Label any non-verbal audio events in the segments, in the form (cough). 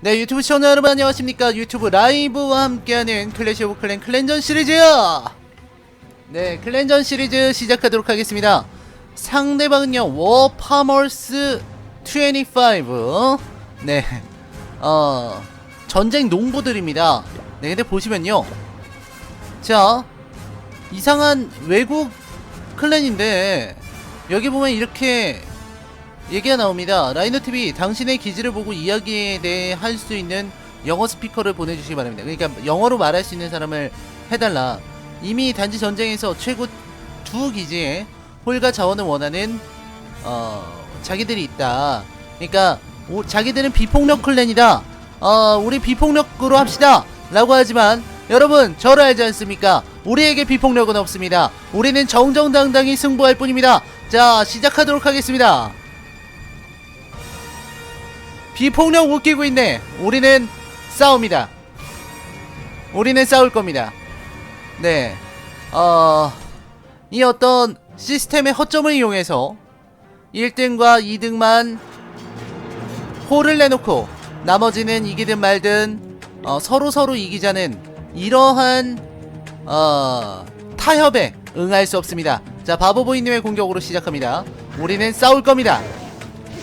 네 유튜브 시청자 여러분 안녕하십니까 유튜브 라이브와 함께하는 클래시 오브 클랜 클랜전 시리즈 네 클랜전 시리즈 시작하도록 하겠습니다 상대방은요 워파머스 25 네, 어, 전쟁 농부들입니다. 네, 근데 보시면요. 자, 이상한 외국 클랜인데, 여기 보면 이렇게 얘기가 나옵니다. 라이너TV, 당신의 기지를 보고 이야기에 대해 할 수 있는 영어 스피커를 보내주시기 바랍니다. 그러니까 영어로 말할 수 있는 사람을 해달라. 이미 단지 전쟁에서 최고 두 기지에 홀과 자원을 원하는, 어, 자기들이 있다. 그러니까, 오- 자기들은 비폭력 클랜이다. 어, 우리 비폭력으로 합시다. 라고 하지만, 여러분, 저를 알지 않습니까? 우리에게 비폭력은 없습니다. 우리는 정정당당히 승부할 뿐입니다. 자, 시작하도록 하겠습니다. 비폭력 웃기고 있네. 우리는 싸웁니다. 우리는 싸울 겁니다. 네. 어, 이 어떤 시스템의 허점을 이용해서 1등과 2등만 홀을 내놓고 나머지는 이기든 말든 어, 서로 서로 이기자는 이러한 어, 타협에 응할 수 없습니다. 자 바보보이님의 공격으로 시작합니다. 우리는 싸울 겁니다.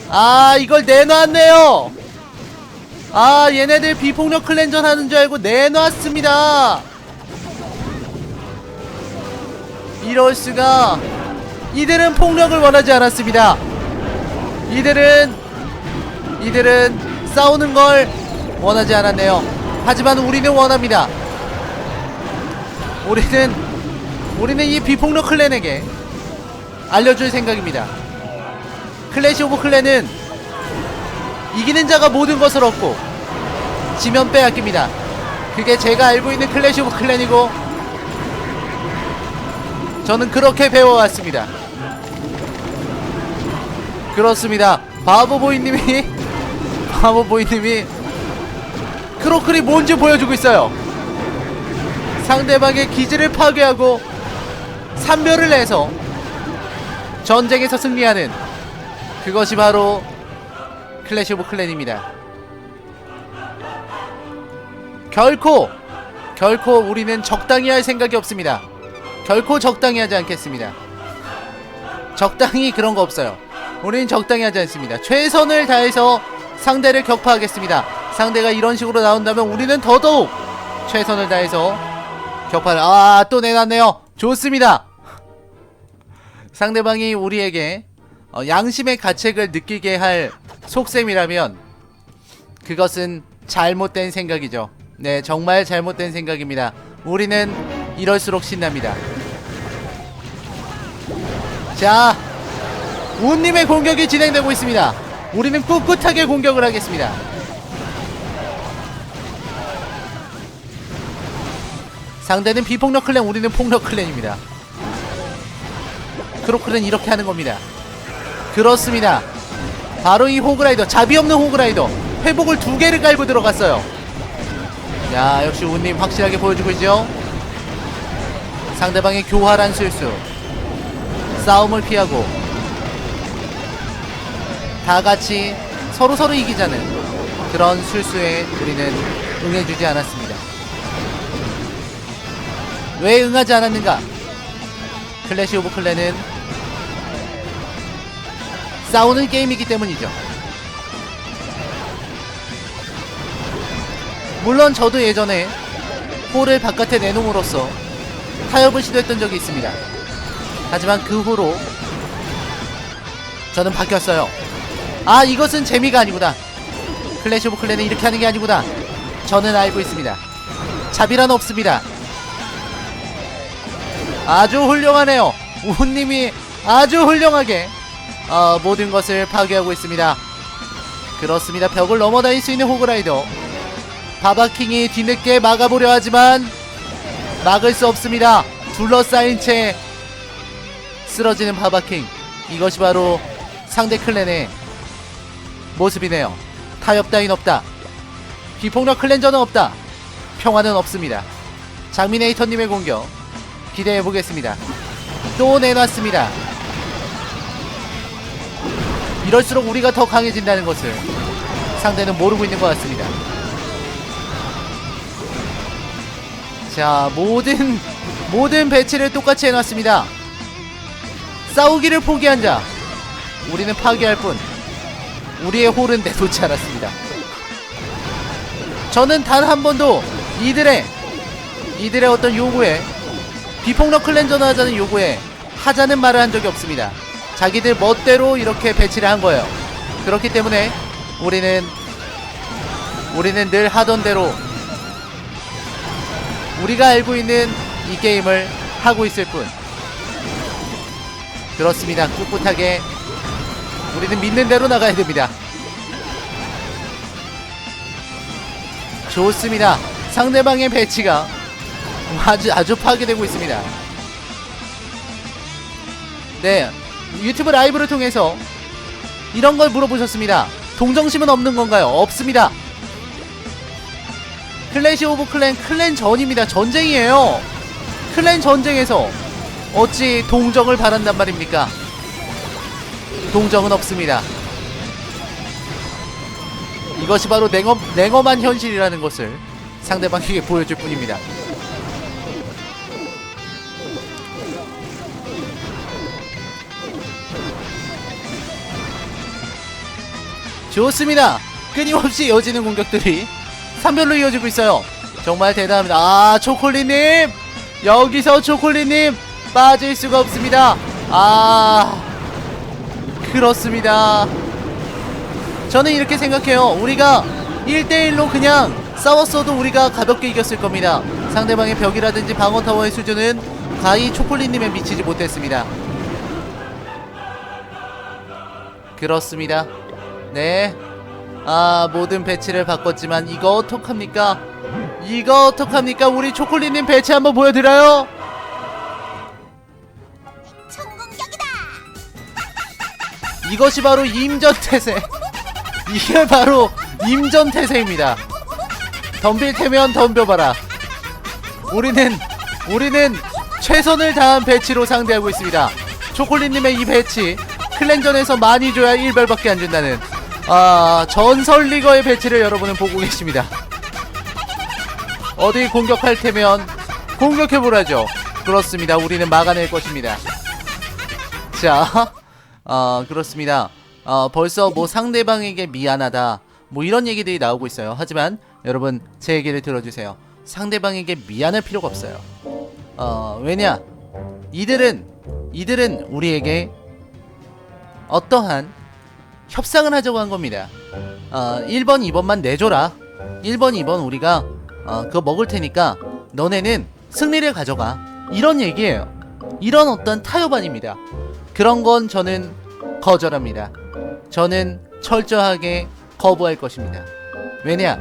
아 이걸 내놨네요. 아 얘네들 비폭력 클랜전 하는 줄 알고 내놨습니다. 이럴 수가 이들은 폭력을 원하지 않았습니다. 이들은 이들은 싸우는 걸 원하지 않았네요. 하지만 우리는 원합니다. 우리는 우리는 이 비폭력 클랜에게 알려줄 생각입니다. 클래시 오브 클랜은 이기는 자가 모든 것을 얻고 지면 빼앗깁니다. 그게 제가 알고 있는 클래시 오브 클랜이고 저는 그렇게 배워왔습니다. 그렇습니다. 바보보이님이 (laughs) 바보보이님이 크로클이 뭔지 보여주고 있어요. 상대방의 기지를 파괴하고 산별을 내서 전쟁에서 승리하는 그것이 바로 클래시 오브 클랜입니다. 결코 결코 우리는 적당히 할 생각이 없습니다. 결코 적당히 하지 않겠습니다. 적당히 그런 거 없어요. 우리는 적당히 하지 않습니다. 최선을 다해서 상대를 격파하겠습니다. 상대가 이런 식으로 나온다면 우리는 더더욱 최선을 다해서 격파를 아 또 내놨네요. 좋습니다. 상대방이 우리에게 어, 양심의 가책을 느끼게 할 속셈이라면 그것은 잘못된 생각이죠. 네, 정말 잘못된 생각입니다. 우리는 이럴수록 신납니다. 자, 우님의 공격이 진행되고 있습니다. 우리는 꿋꿋하게 공격을 하겠습니다. 상대는 비폭력 클랜, 우리는 폭력 클랜입니다. 크로클은 이렇게 하는 겁니다. 그렇습니다. 바로 이 호그라이더, 자비 없는 호그라이더. 회복을 두 개를 깔고 들어갔어요. 야, 역시 우님 확실하게 보여주고 있죠? 상대방의 교활한 실수. 싸움을 피하고 다 같이 서로 서로 이기자는 그런 술수에 우리는 응해주지 않았습니다. 왜 응하지 않았는가? 클래시 오브 클랜은 싸우는 게임이기 때문이죠. 물론 저도 예전에 홀을 바깥에 내놓음으로써 타협을 시도했던 적이 있습니다. 하지만 그 후로 저는 바뀌었어요. 아 이것은 재미가 아니구나. 클래시 오브 클랜은 이렇게 하는 게 아니구나. 저는 알고 있습니다. 자비란 없습니다. 아주 훌륭하네요. 우님이 아주 훌륭하게 어, 모든 것을 파괴하고 있습니다. 그렇습니다. 벽을 넘어 다닐 수 있는 호그라이더. 바바킹이 뒤늦게 막아보려 하지만 막을 수 없습니다. 둘러싸인 채 쓰러지는 바바킹. 이것이 바로 상대 클랜의 모습이네요. 타협 따윈 없다. 비폭력 클랜저는 없다. 평화는 없습니다. 장미네이터님의 공격 기대해 보겠습니다. 또 내놨습니다. 이럴수록 우리가 더 강해진다는 것을 상대는 모르고 있는 것 같습니다. 자, 모든 (laughs) 모든 배치를 똑같이 해놨습니다. 싸우기를 포기한 자, 우리는 파괴할 뿐. 우리의 홀은 내놓지 않았습니다. 저는 단 한 번도 이들의 이들의 어떤 요구에 비폭력 클렌저를 하자는 요구에 하자는 말을 한 적이 없습니다. 자기들 멋대로 이렇게 배치를 한 거예요. 그렇기 때문에 우리는 우리는 늘 하던 대로 우리가 알고 있는 이 게임을 하고 있을 뿐. 그렇습니다. 꿋꿋하게 우리는 믿는 대로 나가야 됩니다. 좋습니다. 상대방의 배치가 아주 아주 파괴되고 있습니다. 네, 유튜브 라이브를 통해서 이런 걸 물어보셨습니다. 동정심은 없는 건가요? 없습니다. 클래시 오브 클랜 클랜 전입니다. 전쟁이에요. 클랜 전쟁에서 어찌 동정을 바란단 말입니까? 동정은 없습니다. 이것이 바로 냉엄, 냉엄한 현실이라는 것을 상대방에게 보여줄 뿐입니다. 좋습니다. 끊임없이 이어지는 공격들이 3별로 이어지고 있어요. 정말 대단합니다. 아, 초콜릿님! 여기서 초콜릿님! 빠질 수가 없습니다. 아, 그렇습니다. 저는 이렇게 생각해요. 우리가 1대1로 그냥 싸웠어도 우리가 가볍게 이겼을 겁니다. 상대방의 벽이라든지 방어타워의 수준은 가히 초콜릿님에 미치지 못했습니다. 그렇습니다. 네. 아, 모든 배치를 바꿨지만 이거 어떡합니까? 이거 어떡합니까? 우리 초콜릿님 배치 한번 보여드려요. 천공격이다. 이것이 바로 임전태세. 이게 바로 임전태세입니다. 덤빌 테면 덤벼봐라. 우리는 우리는 최선을 다한 배치로 상대하고 있습니다. 초콜릿님의 이 배치 클랜전에서 많이 줘야 1별밖에 안 준다는 아 전설 리거의 배치를 여러분은 보고 계십니다. 어디 공격할 테면 공격해보라죠. 그렇습니다. 우리는 막아낼 것입니다. 자, 어, 그렇습니다. 어, 벌써 뭐 상대방에게 미안하다. 뭐 이런 얘기들이 나오고 있어요. 하지만 여러분 제 얘기를 들어주세요. 상대방에게 미안할 필요가 없어요. 어, 왜냐? 이들은 이들은 우리에게 어떠한 협상을 하자고 한 겁니다. 어, 1번, 2번만 내줘라. 1번, 2번 우리가 어, 그거 먹을 테니까 너네는 승리를 가져가. 이런 얘기예요. 이런 어떤 타협안입니다. 그런 건 저는 거절합니다. 저는 철저하게 거부할 것입니다. 왜냐?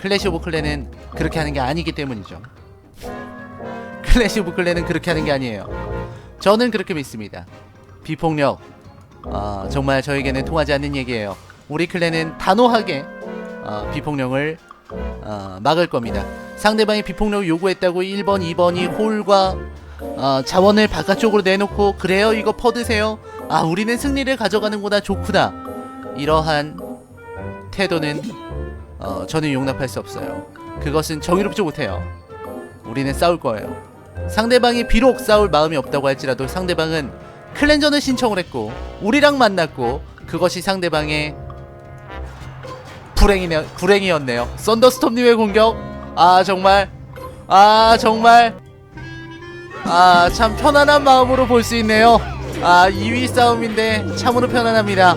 클래시 오브 클랜은 그렇게 하는 게 아니기 때문이죠. 클래시 오브 클랜은 그렇게 하는 게 아니에요. 저는 그렇게 믿습니다. 비폭력, 아, 정말 저에게는 통하지 않는 얘기예요. 우리 클랜은 단호하게 어, 비폭력을 어, 막을 겁니다. 상대방이 비폭력을 요구했다고 1번, 2번이 홀과 어, 자원을 바깥쪽으로 내놓고 그래요 이거 퍼드세요. 아 우리는 승리를 가져가는구나 좋구나. 이러한 태도는 어, 저는 용납할 수 없어요. 그것은 정의롭지 못해요. 우리는 싸울 거예요. 상대방이 비록 싸울 마음이 없다고 할지라도 상대방은 클렌저는 신청을 했고 우리랑 만났고 그것이 상대방의 불행이네 불행이었네요. 썬더스톰님의 공격 아 정말 아 정말 아 참 편안한 마음으로 볼 수 있네요. 아 2위 싸움인데 참으로 편안합니다.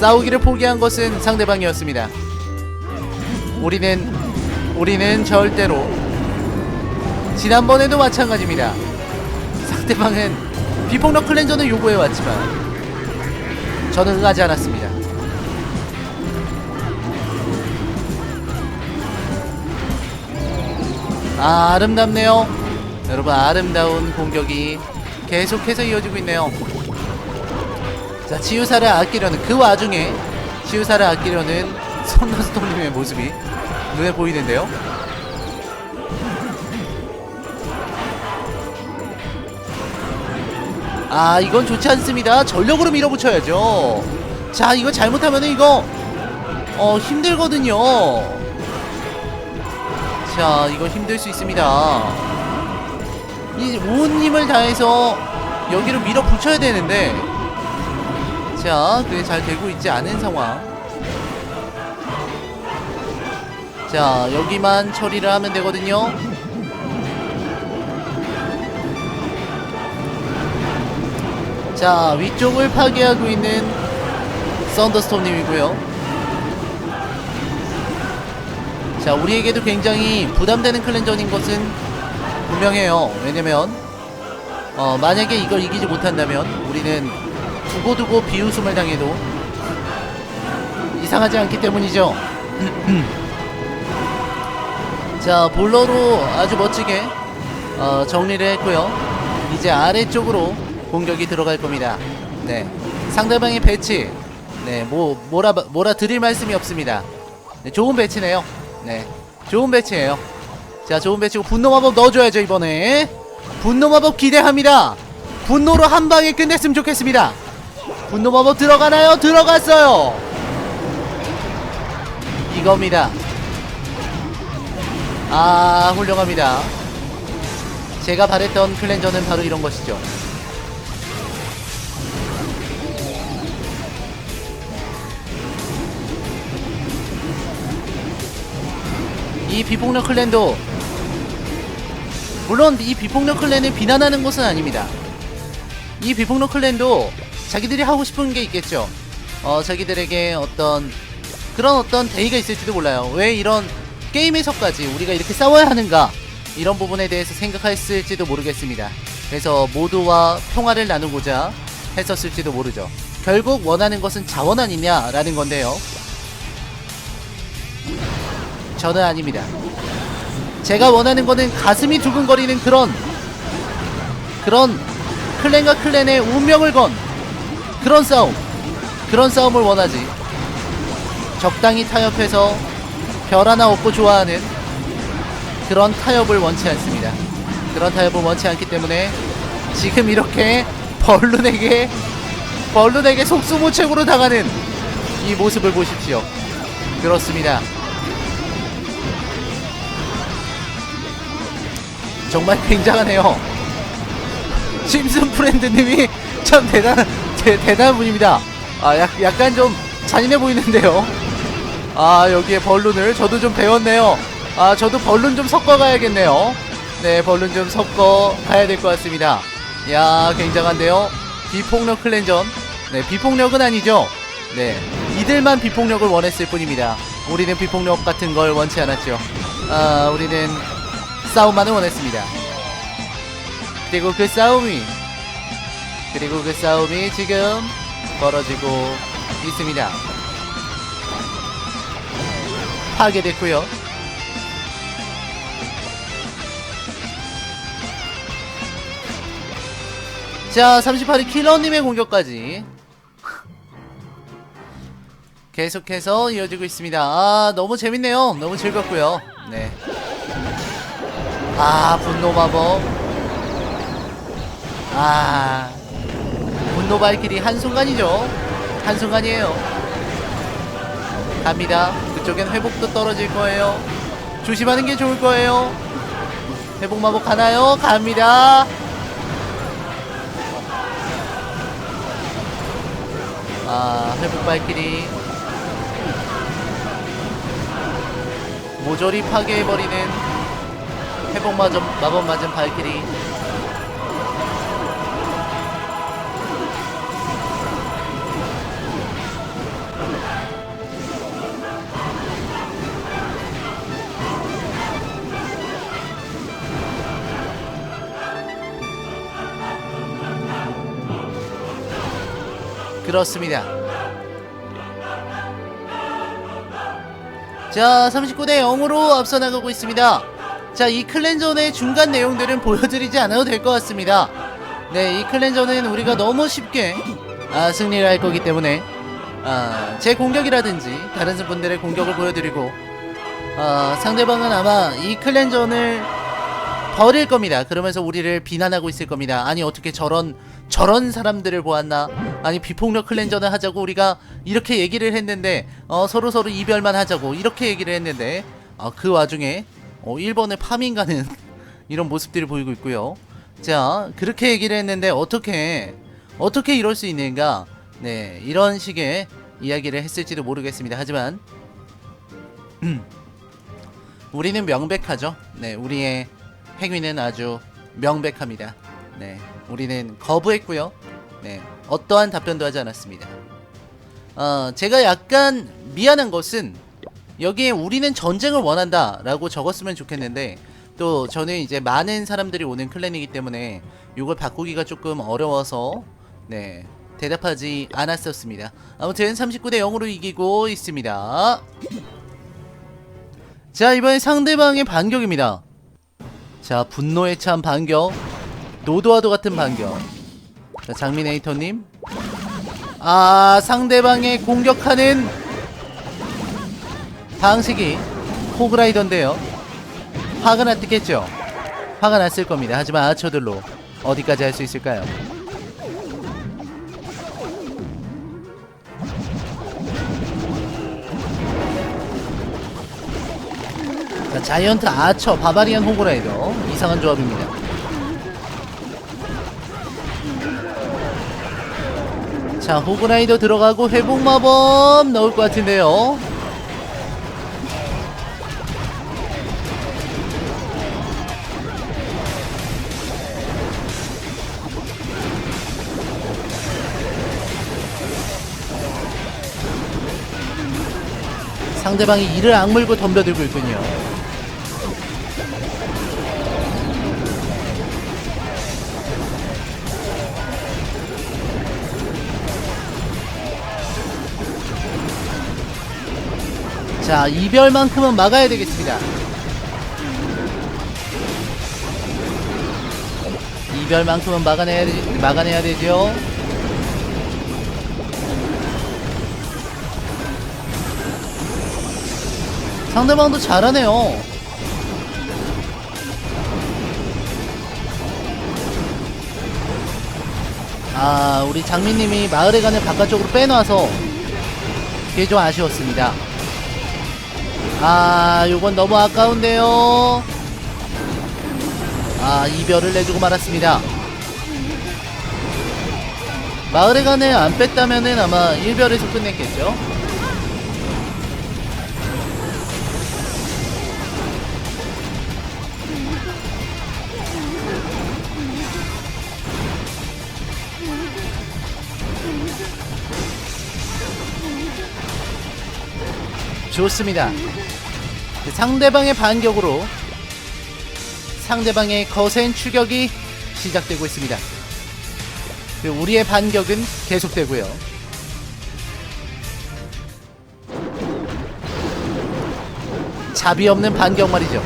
싸우기를 포기한 것은 상대방이었습니다. 우리는 우리는 절대로 지난번에도 마찬가지입니다. 상대방은 비폭력 클렌저는 요구해 왔지만 저는 응하지 않았습니다. 아 아름답네요. 여러분 아름다운 공격이 계속해서 이어지고 있네요. 자 치유사를 아끼려는 그 와중에 치유사를 아끼려는 손나스톰님의 모습이 눈에 보이는데요. 아 이건 좋지 않습니다. 전력으로 밀어붙여야죠. 자 이거 잘못하면 이거 어 힘들거든요. 자 이거 힘들 수 있습니다. 이온 힘을 다해서 여기를 밀어붙여야 되는데 자 그게 잘 되고 있지 않은 상황. 자 여기만 처리를 하면 되거든요 자 위쪽을 파괴하고 있는 썬더스톰님이고요. 자 우리에게도 굉장히 부담되는 클렌저인 것은 분명해요. 왜냐면 어 만약에 이걸 이기지 못한다면 우리는 두고두고 비웃음을 당해도 이상하지 않기 때문이죠. (clears throat) 자 볼러로 아주 멋지게 어, 정리를 했고요. 이제 아래쪽으로 공격이 들어갈 겁니다. 네. 상대방의 배치. 네 뭐 뭐라 뭐라 드릴 말씀이 없습니다. 네, 좋은 배치네요. 네. 좋은 배치예요. 자 좋은 배치고 분노 마법 넣어줘야죠 이번에. 분노 마법 기대합니다. 분노로 한 방에 끝냈으면 좋겠습니다. 분노 마법 들어가나요? 들어갔어요. 이겁니다. 아 훌륭합니다. 제가 바랬던 클렌저는 바로 이런 것이죠 이 비폭력 클랜도 물론 이 비폭력 클랜을 비난하는 것은 아닙니다. 이 비폭력 클랜도 자기들이 하고 싶은 게 있겠죠. 어 자기들에게 어떤 그런 어떤 대의가 있을지도 몰라요. 왜 이런 게임에서까지 우리가 이렇게 싸워야 하는가? 이런 부분에 대해서 생각했을지도 모르겠습니다. 그래서 모두와 평화를 나누고자 했었을지도 모르죠. 결국 원하는 것은 자원 아니냐 라는 건데요 저는 아닙니다. 제가 원하는 거는 가슴이 두근거리는 그런 그런 클랜과 클랜의 운명을 건 그런 싸움 그런 싸움을 원하지 적당히 타협해서 별 하나 얻고 좋아하는 그런 타협을 원치 않습니다. 그런 타협을 원치 않기 때문에 지금 이렇게 벌룬에게 벌룬에게 속수무책으로 당하는 이 모습을 보십시오. 그렇습니다. 정말 굉장하네요. 심슨 프렌드님이 참 대단 대, 대단한 분입니다. 아, 약, 약간 좀 잔인해 보이는데요. 아, 여기에 벌룬을 저도 좀 배웠네요. 아, 저도 벌룬 좀 섞어 가야겠네요. 네, 벌룬 좀 섞어 가야 될 것 같습니다. 야, 굉장한데요. 비폭력 클렌전. 네, 비폭력은 아니죠. 네, 이들만 비폭력을 원했을 뿐입니다. 우리는 비폭력 같은 걸 원치 않았죠. 아, 우리는 싸움만을 원했습니다. 그리고 그 싸움이 그리고 그 싸움이 지금 벌어지고 있습니다. 파괴됐고요. 자, 38위 킬러님의 공격까지 계속해서 이어지고 있습니다. 아, 너무 재밌네요. 너무 즐겁고요. 네. 아 분노 마법 아 분노 발길이 한순간이죠. 한순간이에요. 갑니다. 그쪽엔 회복도 떨어질 거예요. 조심하는 게 좋을 거예요. 회복 마법 가나요? 갑니다. 아 회복 발길이 모조리 파괴해버리는 회복 마점, 마법 맞은 발길이 그렇습니다. 자, 39대 0으로 앞서 나가고 있습니다. 자, 이 클렌전의 중간 내용들은 보여드리지 않아도 될 것 같습니다. 네, 이 클렌전은 우리가 너무 쉽게 아, 승리를 할 거기 때문에 아, 제 공격이라든지 다른 분들의 공격을 보여드리고 아, 상대방은 아마 이 클렌전을 버릴 겁니다. 그러면서 우리를 비난하고 있을 겁니다. 아니 어떻게 저런 저런 사람들을 보았나? 아니 비폭력 클렌저는 하자고 우리가 이렇게 얘기를 했는데 어, 서로 서로 이별만 하자고 이렇게 얘기를 했는데 어, 그 와중에 어, 일본의 파밍 가는 (laughs) 이런 모습들을 보이고 있고요. 자 그렇게 얘기를 했는데 어떻게 어떻게 이럴 수 있는가? 네 이런 식의 이야기를 했을지도 모르겠습니다. 하지만 우리는 명백하죠. 네 우리의 행위는 아주 명백합니다. 네 우리는 거부했고요. 네 어떠한 답변도 하지 않았습니다. 어 제가 약간 미안한 것은 여기에 우리는 전쟁을 원한다 라고 적었으면 좋겠는데 또 저는 이제 많은 사람들이 오는 클랜이기 때문에 이걸 바꾸기가 조금 어려워서 네 대답하지 않았었습니다. 아무튼 39대 0으로 이기고 있습니다. 자 이번엔 상대방의 반격입니다. 자 분노에 찬 반격, 노도와도 같은 반격. 자 장미네이터님, 아 상대방의 공격하는 방식이 호그라이더인데요. 화가 났겠죠? 화가 났을 겁니다. 하지만 아처들로 어디까지 할 수 있을까요? 자, 자이언트 아처 바바리안 호그라이더 이상한 조합입니다. 자 호그라이더 들어가고 회복 마법 넣을 것 같은데요. 상대방이 이를 악물고 덤벼들고 있군요. 자, 이별만큼은 막아야 되겠습니다. 이별만큼은 막아내야, 되- 막아내야 되죠. 상대방도 잘하네요. 아, 우리 장미님이 마을에 가는 바깥쪽으로 빼놔서 그게 좀 아쉬웠습니다. 아, 요건 너무 아까운데요. 아, 이별을 내주고 말았습니다. 마을에 가네 안 뺐다면은 아마 일별에서 끝냈겠죠. 좋습니다. 그 상대방의 반격으로 상대방의 거센 추격이 시작되고 있습니다. 그리고 우리의 반격은 계속되고요. 자비 없는 반격 말이죠.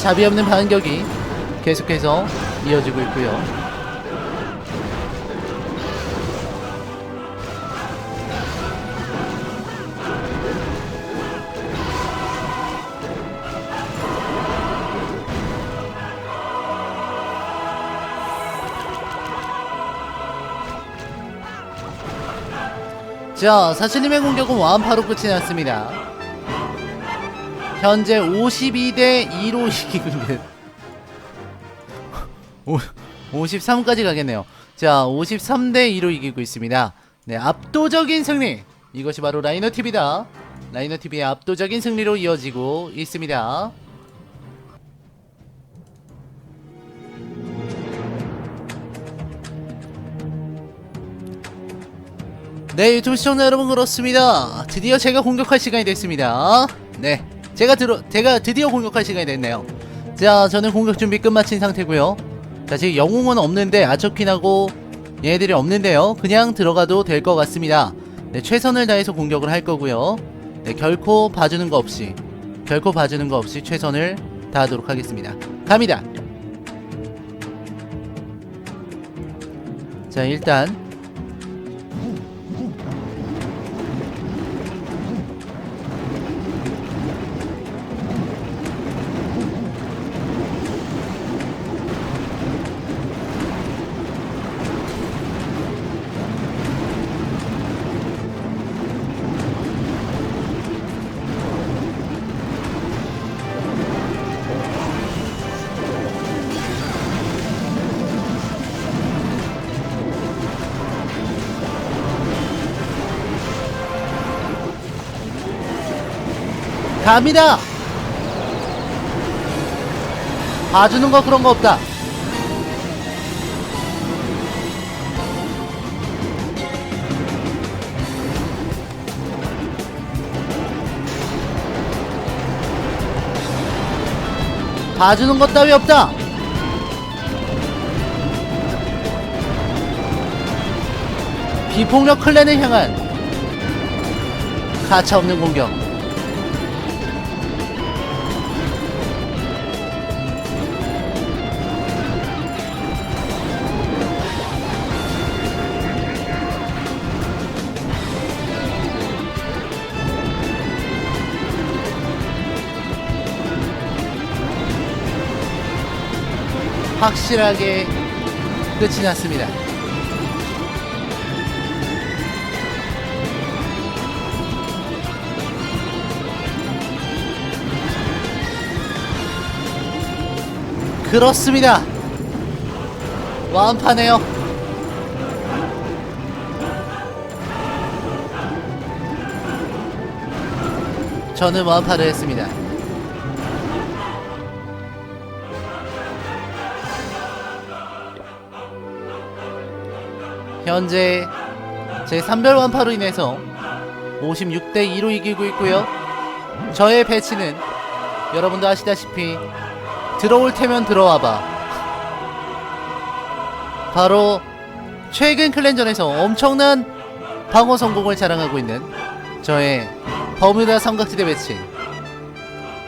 자비 없는 반격이 계속해서 이어지고 있고요. 자, 사실님의 공격은 완파로 끝이 났습니다. 현재 52대 2로 이기고 있는 53까지 가겠네요. 자, 53대 2로 이기고 있습니다. 네, 압도적인 승리. 이것이 바로 라이너 TV다. 라이너 TV의 압도적인 승리로 이어지고 있습니다. 네, 유튜브 시청자 여러분 그렇습니다. 드디어 제가 공격할 시간이 됐습니다. 네, 제가 들어, 제가 드디어 공격할 시간이 됐네요. 자, 저는 공격 준비 끝마친 상태고요. 자, 지금 영웅은 없는데 아처킨하고 얘네들이 없는데요. 그냥 들어가도 될 것 같습니다. 네, 최선을 다해서 공격을 할 거고요. 네, 결코 봐주는 거 없이, 결코 봐주는 거 없이 최선을 다하도록 하겠습니다. 갑니다. 자, 일단 갑니다. 봐주는 거 그런 거 없다. 봐주는 것 따위 없다. 비폭력 클랜을 향한 가차없는 공격 확실하게 끝이 났습니다. 그렇습니다. 완파네요. 저는 완파를 했습니다. 현재 제 3별 완파로 인해서 56대 2로 이기고 있고요. 저의 배치는 여러분도 아시다시피 들어올 테면 들어와봐. 바로 최근 클랜전에서 엄청난 방어 성공을 자랑하고 있는 저의 버뮤다 삼각지대 배치.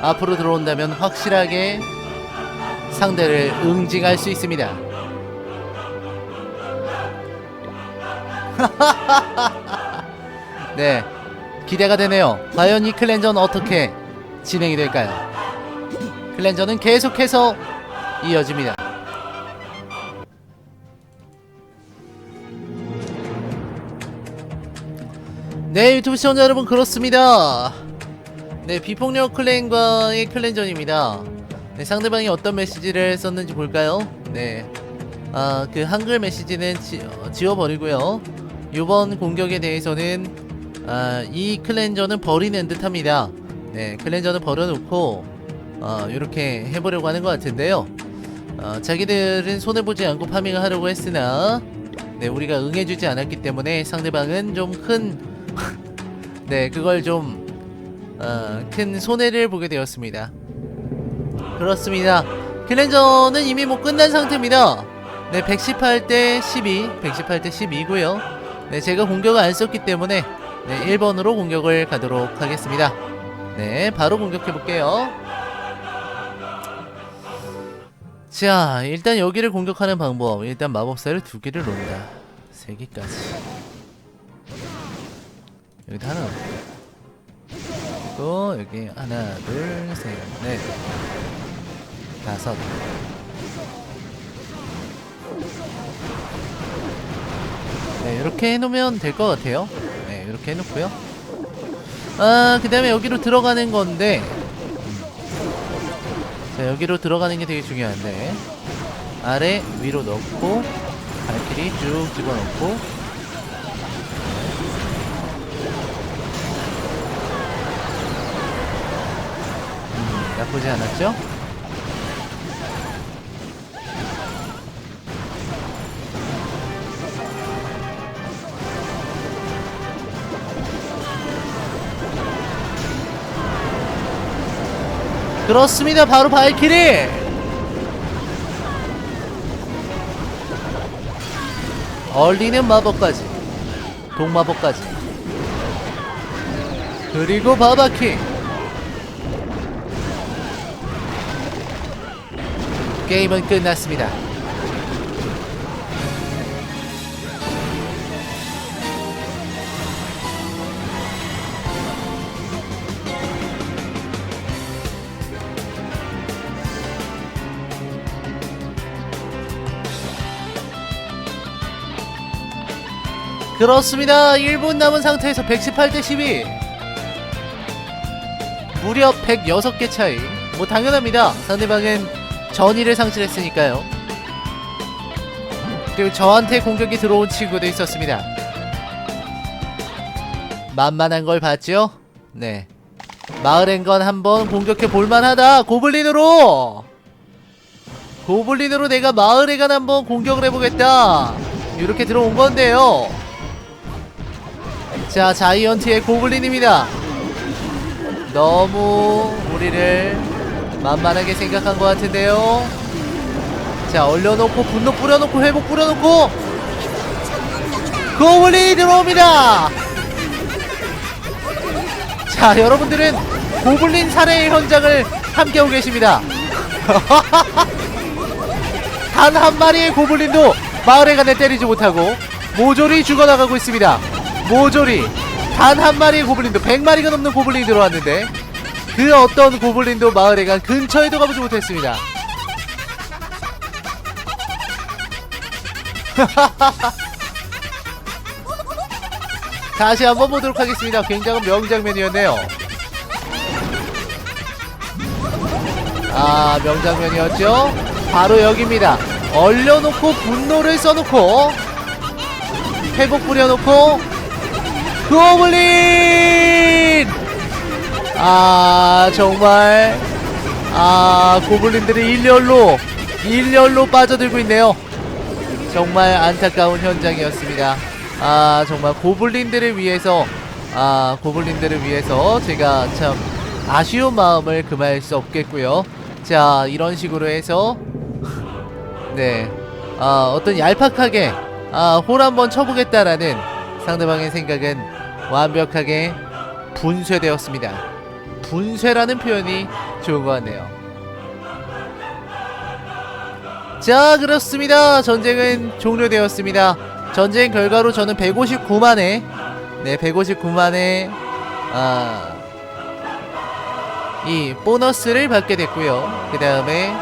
앞으로 들어온다면 확실하게 상대를 응징할 수 있습니다. (laughs) 네, 기대가 되네요. 과연 이 클랜전 어떻게 진행이 될까요? 클랜전은 계속해서 이어집니다. 네, 유튜브 시청자 여러분 그렇습니다. 네, 비폭력 클랜과의 클랜전입니다. 네, 상대방이 어떤 메시지를 썼는지 볼까요? 네, 아, 그 한글 메시지는 지, 어, 지워버리고요. 이번 공격에 대해서는 아, 이 클렌저는 버리는 듯합니다. 네, 클렌저는 버려놓고 어, 이렇게 해보려고 하는 것 같은데요. 어, 자기들은 손해 보지 않고 파밍을 하려고 했으나 네, 우리가 응해주지 않았기 때문에 상대방은 좀 큰 (laughs) 네, 그걸 좀 어, 큰 손해를 보게 되었습니다. 그렇습니다. 클렌저는 이미 뭐 끝난 상태입니다. 네, 118대 12, 118대 12고요. 네, 제가 공격을 안 썼기 때문에 네, 1번으로 공격을 가도록 하겠습니다. 네, 바로 공격해 볼게요. 자, 일단 여기를 공격하는 방법. 일단 마법사를 두 개를 놓는다. 세 개까지. 여기다 하나. 그리고 여기 하나, 둘, 셋, 넷, 다섯. 네, 이렇게 해놓으면 될 것 같아요. 네, 이렇게 해놓고요. 아, 그 다음에 여기로 들어가는 건데, 음. 자, 여기로 들어가는 게 되게 중요한데, 아래 위로 넣고, 발길이 쭉 집어넣고, 음, 나쁘지 않았죠? 그렇습니다. 바로 발키리. 얼리는 마법까지. 동마법까지. 그리고 바바킹. 게임은 끝났습니다. 그렇습니다. 1분 남은 상태에서 118대 12. 무려 106개 차이. 뭐 당연합니다. 상대방은 전의를 상실했으니까요. 그리고 저한테 공격이 들어온 친구도 있었습니다. 만만한 걸 봤죠? 네. 마을 앵건 한번 공격해 볼만하다 고블린으로 고블린으로 내가 마을 앵간 한번 공격을 해보겠다 이렇게 들어온 건데요 자 자이언트의 고블린입니다. 너무 우리를 만만하게 생각한 것 같은데요. 자 얼려놓고 분노 뿌려놓고 회복 뿌려놓고 고블린이 들어옵니다. 자 여러분들은 고블린 살해의 현장을 함께하고 계십니다. (laughs) 단 한 마리의 고블린도 마을에 가내 때리지 못하고 모조리 죽어나가고 있습니다 모조리 단 한 마리의 고블린도 100마리가 넘는 고블린이 들어왔는데 그 어떤 고블린도 마을에 간 근처에도 가보지 못했습니다 (laughs) 다시 한번 보도록 하겠습니다. 굉장한 명장면이었네요. 아, 명장면이었죠? 바로 여기입니다. 얼려놓고 분노를 써놓고 회복 뿌려놓고 고블린! 아, 정말 아, 고블린들이 일렬로 일렬로 빠져들고 있네요. 정말 안타까운 현장이었습니다. 아 정말 고블린들을 위해서 아 고블린들을 위해서 제가 참 아쉬운 마음을 금할 수 없겠고요. 자 이런 식으로 해서 (laughs) 네 아, 어떤 얄팍하게 아, 홀 한번 쳐보겠다라는 상대방의 생각은 완벽하게 분쇄되었습니다. 분쇄라는 표현이 좋은 것 같네요. 자 그렇습니다 전쟁은 종료되었습니다 전쟁 결과로 저는 159만에 네 159만에 아 이 보너스를 받게 됐고요 그 다음에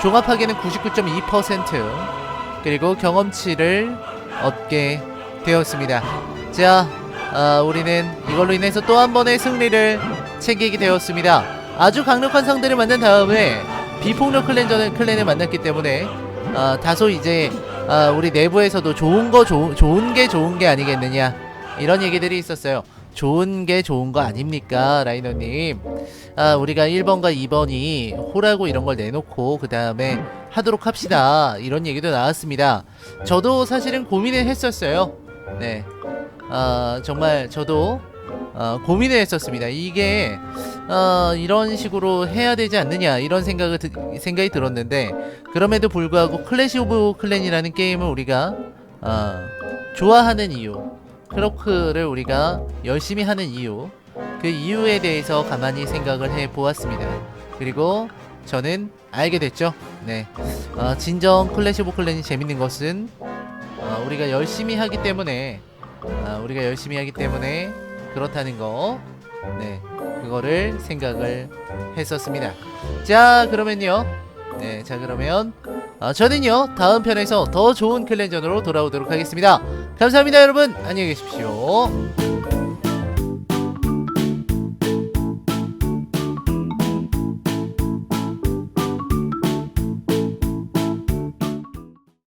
종합하기는 99.2% 그리고 경험치를 얻게 되었습니다 자 아, 우리는 이걸로 인해서 또 한 번의 승리를 챙기게 되었습니다 아주 강력한 상대를 만난 다음에 비폭력 클랜전을 클랜을 만났기 때문에 아, 다소 이제 아, 우리 내부에서도 좋은 거 좋은 좋은 게 좋은 게 아니겠느냐 이런 얘기들이 있었어요. 좋은 게 좋은 거 아닙니까, 라이너님? 아, 우리가 1번과 2번이 호라고 이런 걸 내놓고 그 다음에 하도록 합시다. 이런 얘기도 나왔습니다. 저도 사실은 고민을 했었어요. 네, 아, 정말 저도 어, 고민을 했었습니다. 이게 어, 이런 식으로 해야 되지 않느냐 이런 생각을 드, 생각이 들었는데 그럼에도 불구하고 클래시 오브 클랜이라는 게임을 우리가 어, 좋아하는 이유 크로크를 우리가 열심히 하는 이유 그 이유에 대해서 가만히 생각을 해 보았습니다. 그리고 저는 알게 됐죠. 네, 어, 진정 클래시 오브 클랜이 재밌는 것은 어, 우리가 열심히 하기 때문에 어, 우리가 열심히 하기 때문에 그렇다는 거. 네. 그거를 생각을 했었습니다. 자, 그러면요. 네, 자, 그러면 어, 저는요, 다음 편에서 더 좋은 클랜전으로 돌아오도록 하겠습니다. 감사합니다, 여러분. 안녕히 계십시오.